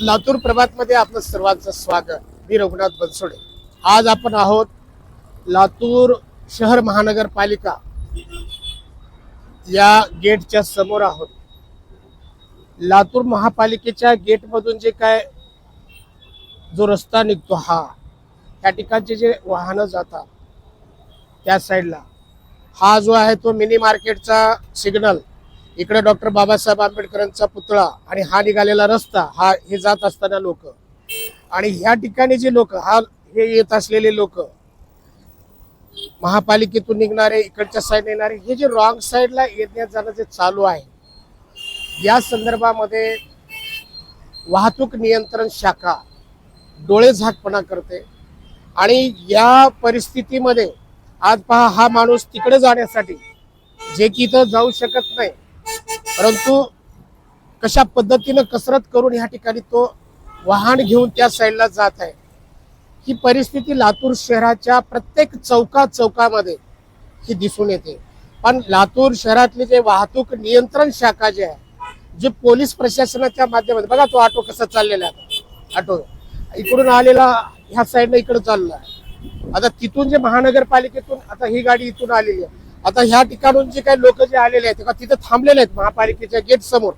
लातूर प्रभातमध्ये आपलं सर्वांचं स्वागत. मी रघुनाथ बनसोडे. आज आपण आहोत लातूर शहर महानगरपालिका या गेटच्या समोर आहोत. लातूर महापालिकेच्या गेटमधून जे काय जो रस्ता निघतो हा त्या ठिकाणचे जे वाहनं जातात त्या साईडला हा जो आहे तो मिनी मार्केटचा सिग्नल इकडे डॉक्टर बाबासाहेब आंबेडकरांचा पुतळा आणि हा निघालेला रस्ता हा हे जात असताना लोक. आणि ह्या ठिकाणी जे लोक हा हे येत असलेले लोक महापालिकेतून निघणारे इकडच्या साईड येणारे हे जे रॉंग साईडला येण्यात जाणं जे चालू आहे या संदर्भामध्ये वाहतूक नियंत्रण शाखा डोळे झाकपणा करते. आणि या परिस्थितीमध्ये आज पहा हा माणूस तिकडे जाण्यासाठी जे की इथं जाऊ शकत नाही परंतु कशा पद्धतीनं कसरत करून ह्या ठिकाणी तो वाहन घेऊन त्या साईडला जात आहे ही परिस्थिती लातूर शहराच्या प्रत्येक चौका चौकामध्ये ही दिसून येते. पण लातूर शहरातली जे वाहतूक नियंत्रण शाखा जी आहे जे पोलीस प्रशासनाच्या माध्यमातून बघा तो ऑटो कसा चाललेला आहे ऑटो. इकडून आलेला ह्या साईडनं इकडे चालला आहे. आता तिथून जे महानगरपालिकेतून आता ही गाडी इथून आलेली आहे. आता ह्या ठिकाणून जे काही लोक जे आलेले आहेत का तिथे थांबलेले आहेत महापालिकेच्या गेट समोर.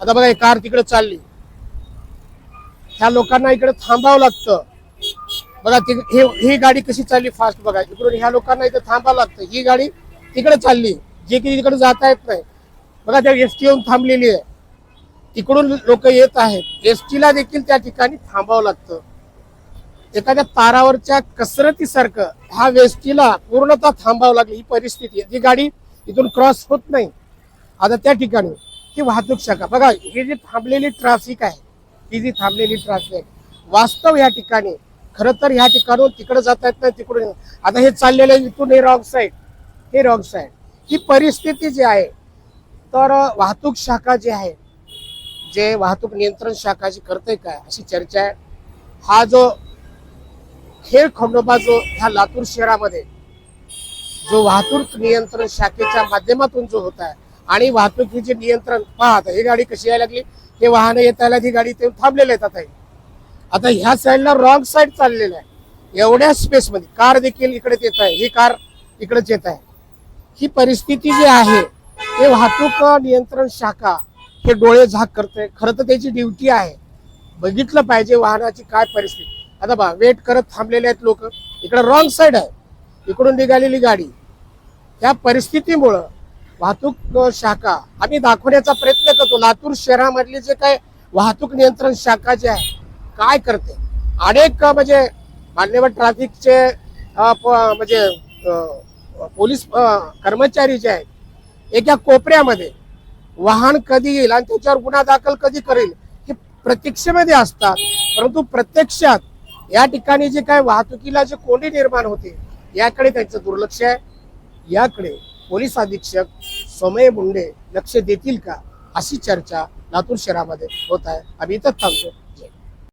आता बघा ही कार तिकडे चालली. ह्या लोकांना इकडे थांबावं लागतं. बघा तिकडे हे ही गाडी कशी चालली फास्ट बघा. इकडून ह्या लोकांना इथे थांबावं लागतं. ही गाडी तिकडे चालली. जे की तिकडे जाता येत नाही. बघा त्या एस टी येऊन थांबलेली आहे. तिकडून लोक येत आहेत. एस ला देखील त्या ठिकाणी थांबावं लागतं. एखाद्या तारावरच्या कसरतीसारखं ह्या वेस्टीला पूर्णतः थांबावं लागली. ही परिस्थिती आहे. जी गाडी इथून क्रॉस होत नाही. आता त्या ठिकाणी ही वाहतूक शाखा. बघा ही जी थांबलेली ट्रॅफिक आहे ही जी थांबलेली ट्रॅफिक वास्तव या ठिकाणी खरं तर ह्या ठिकाणून तिकडे जाता येत नाही तिकडून आता हे चाललेलं आहे इथून हे रॉंग साईड हे रॉंग साईड ही परिस्थिती जी आहे तर वाहतूक शाखा जी आहे जे वाहतूक नियंत्रण शाखा जी करते काय अशी चर्चा आहे. हा जो खेळ खंडोबा जो ह्या लातूर शहरामध्ये. जो वाहतूक नियंत्रण शाखेच्या माध्यमातून जो होत आहे आणि वाहतुकीचे नियंत्रण पाहत ही गाडी कशी यायला लागली? हे वाहनं येतायला ही गाडी ते थांबलेले आहेत आता. हे. आता ह्या साईडला रॉंग साईड चाललेलं आहे. एवढ्या स्पेस मध्ये कार देखील इकडेच येत आहे. ही कार इकडेच येत आहे. ही परिस्थिती जी आहे हे वाहतूक नियंत्रण शाखा हे डोळे झाक करते खरं तर त्याची ड्युटी आहे. बघितलं पाहिजे वाहनाची काय परिस्थिती. आता बा वेट करत थांबलेले आहेत लोक. इकडे रॉंग साईड आहे. इकडून निघालेली गाडी. त्या परिस्थितीमुळं वाहतूक शाखा आम्ही दाखवण्याचा प्रयत्न करतो. लातूर शहरामधली जे काय वाहतूक नियंत्रण शाखा जे आहे काय करते? अनेक म्हणजे मान्यवर ट्रॅफिकचे म्हणजे पोलीस कर्मचारी जे आहेत एका कोपऱ्यामध्ये वाहन कधी येईल आणि त्याच्यावर गुन्हा दाखल कधी करेल हे प्रतीक्षेमध्ये असतात. परंतु प्रत्यक्षात या ठिकाणी जे काय वाहतुकीला जे कोंडी निर्माण होते याकडे त्यांचं दुर्लक्ष आहे. याकडे पोलीस अधीक्षक सोमय मुंडे लक्ष देतील का अशी चर्चा लातूर शहरामध्ये होत आहे. आम्ही इथंच थांबतो.